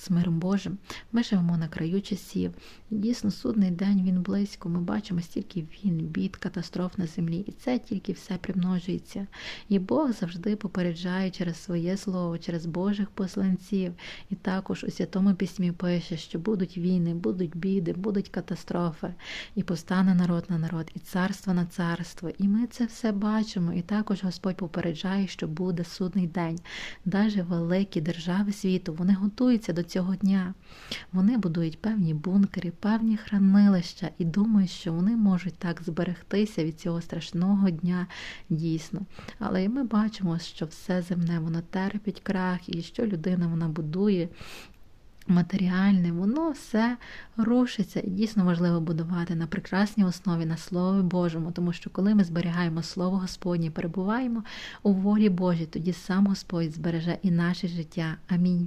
з миром Божим. Ми живемо на краю часів. Дійсно, судний день він близько. Ми бачимо стільки війн, бід, катастроф на землі, і це тільки все примножується. І Бог завжди попереджає через своє слово, через Божих посланців. І також у святому письмі пише, що будуть війни, будуть біди, будуть катастрофи, і повстане народ на народ, і царство на царство. І ми це все бачимо. І також Господь попереджає, що буде судний день. Даже великі держави світу вони готуються до цього дня. Вони будують певні бункери, певні хранилища і думають, що вони можуть так зберегтися від цього страшного дня дійсно. Але і ми бачимо, що все земне воно терпить крах, і що людина вона будує. Матеріальне, воно все рушиться, і дійсно важливо будувати на прекрасній основі, на Слові Божому, тому що коли ми зберігаємо Слово Господнє, перебуваємо у волі Божій, тоді сам Господь збереже і наше життя. Амінь.